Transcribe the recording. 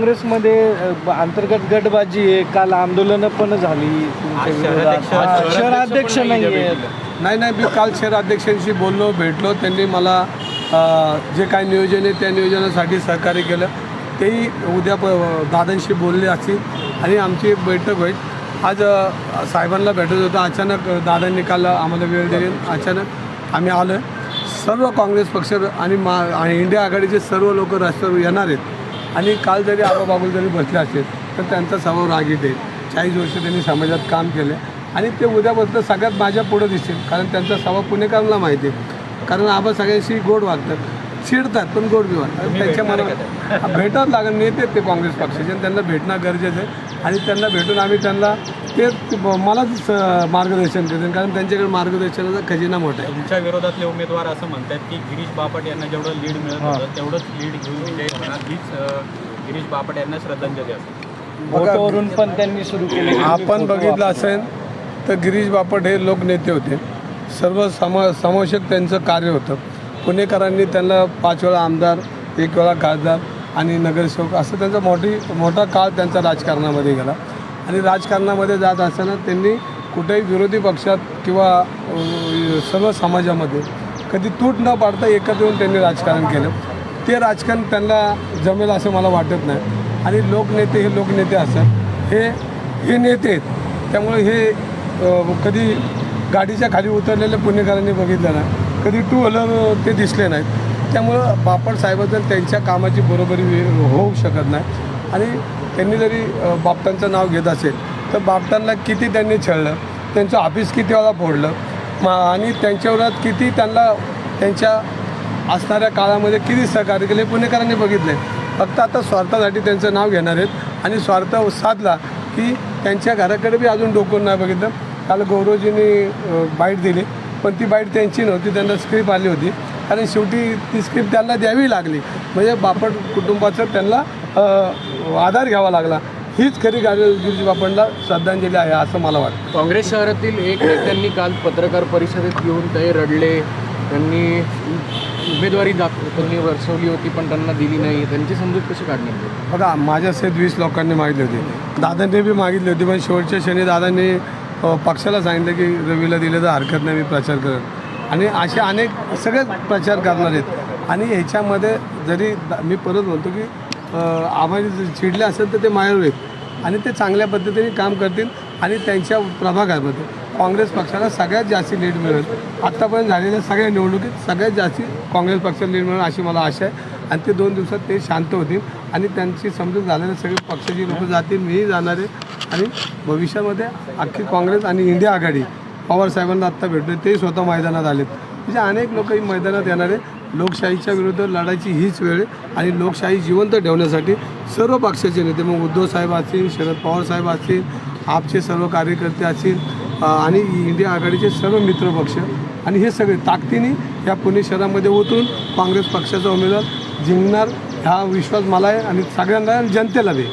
काँग्रेसमध्ये अंतर्गत गटबाजी आहे. काल आंदोलनं पण झाली. शहराध्यक्ष- हा, नाही नाही. नाही नाही मी काल शहराध्यक्षांशी बोललो भेटलो. त्यांनी मला जे काही नियोजन आहे त्या नियोजनासाठी सहकार्य केलं. तेही उद्या प दादांशी बोलले असतील. आणि आमची बैठक होईल. आज साहेबांना भेटत होतं. अचानक दादांनी काल आम्हाला वेळ दिली. अचानक आम्ही आलो सर्व काँग्रेस पक्ष आणि मा आणि इंडिया आघाडीचे सर्व लोक रस्त्यावर येणार आहेत. आणि काल जरी आबा बाबूल जरी बसले असतील तर त्यांचा स्वभाव रागीट आहे. चाळीस वर्ष त्यांनी समाजात काम केलं. आणि ते उद्यापासून सगळ्यात माझ्या पुढं दिसतील कारण त्यांचा स्वभाव पुणेकरांना माहिती आहे. कारण आबा सगळ्यांशी गोड वागतात चिडतात पण गोड बी वागतात. त्यांच्या मनात भेटावं लागेल. नेते ते काँग्रेस पक्षाचे आणि त्यांना भेटणं गरजेचं आहे. आणि त्यांना भेटून आम्ही त्यांना ते मलाच मार्गदर्शन करतील कारण त्यांच्याकडे मार्गदर्शनाचा खजिना मोठा आहे. तुमच्या विरोधातले उमेदवार असं म्हणतात की गिरीश बापट यांना जेवढं लीड मिळत होतं तेवढंच लीड घेऊन विजय होणार. हीच गिरीश बापट यांना श्रद्धांजली असेल. पण त्यांनी सुरू केले. आपण बघितलं असेल तर गिरीश बापट हे लोकनेते होते. सर्व सम समावेशक त्यांचं कार्य होतं. पुणेकरांनी त्यांना पाच वेळा आमदार एक वेळा खासदार आणि नगरसेवक असं त्यांचा मोठी मोठा काळ त्यांचा राजकारणामध्ये गेला. आणि राजकारणामध्ये जात असताना त्यांनी कुठेही विरोधी पक्षात किंवा सर्व समाजामध्ये कधी तूट न पाडता एकत्र येऊन त्यांनी राजकारण केलं. ते राजकारण त्यांना जमेल असं मला वाटत नाही. आणि लोकनेते हे लोकनेते असतात. हे हे नेते आहेत. त्यामुळे हे कधी गाडीच्या खाली उतरलेल्या पुणेकरांनी बघितलं नाही. कधी टू व्हीलर ते दिसले नाहीत. त्यामुळं बापट साहेबांचं त्यांच्या कामाची बरोबरी वे- होऊ शकत नाही. आणि त्यांनी जरी बापटांचं नाव घेत असेल तर बापटांना किती त्यांनी छळलं त्यांचं ऑफिस किती वेळा फोडलं मा आणि त्यांच्यावरात किती त्यांना त्यांच्या असणाऱ्या काळामध्ये किती सहकार्य केले पुणेकरांनी बघितले फक्त आता स्वार्थासाठी त्यांचं नाव घेणार आहेत आणि स्वार्थ साधला की त्यांच्या घराकडे बी अजून डोकून नाही बघितलं. काल गौरवजींनी बाईट दिली पण ती बाईट त्यांची नव्हती त्यांना स्क्रिप्ट आली होती. कारण शेवटी ती स्क्रिप्ट त्यांना द्यावी लागली. म्हणजे बापट कुटुंबाचं त्यांना आधार घ्यावा लागला. हीच खरी गाडी गिरीश बापटला श्रद्धांजली आहे असं मला वाटतं. काँग्रेस शहरातील एक नेत्यांनी काल पत्रकार परिषदेत येऊन ते रडले. त्यांनी उमेदवारी दाख त्यांनी वर्षवली होती पण त्यांना दिली नाही. त्यांची समजूत कशी काढली बघा माझ्या सहित वीस लोकांनी मागितली होती. दादांनी बी मागितली होती पण शेवटच्या क्षणी दादांनी पक्षाला सांगितलं की रवीला दिलं तर हरकत नाही मी प्रचार करेन. आणि असे अनेक सगळेच प्रचार करणार आहेत. आणि ह्याच्यामध्ये जरी दा- मी परत म्हणतो की आम्हाला जर चिडले असेल तर ते माहेर होईल. आणि ते चांगल्या पद्धतीने काम करतील आणि त्यांच्या प्रभागामध्ये काँग्रेस पक्षाला सगळ्यात जास्त लीड मिळेल. आत्तापर्यंत झालेल्या सगळ्या निवडणुकीत सगळ्यात जास्ती काँग्रेस पक्षाला लीड मिळेल अशी मला आशा आहे. आणि ते दोन दिवसात ते शांत होतील आणि त्यांची समजूत झालेले सगळे पक्षाची लोक जातील मीही जाणार आहे. आणि भविष्यामध्ये अख्खी काँग्रेस आणि इंडिया आघाडी पवार साहेबांना आत्ता भेटले ते स्वतः मैदानात आलेत. म्हणजे अनेक लोक ही मैदानात येणार आहे लोकशाहीच्या विरुद्ध लढायची हीच वेळ आहे. आणि लोकशाही जिवंत ठेवण्यासाठी सर्व पक्षाचे नेते मग उद्धव साहेब असतील शरद पवार साहेब असतील आपचे सर्व कार्यकर्ते असतील आणि इंडिया आघाडीचे सर्व मित्रपक्ष आणि हे सगळे ताकदीने या पुणे शहरामध्ये उतरून काँग्रेस पक्षाचा उमेदवार जिंकणार हा विश्वास मला आहे. आणि सगळ्यांना जनतेला बी.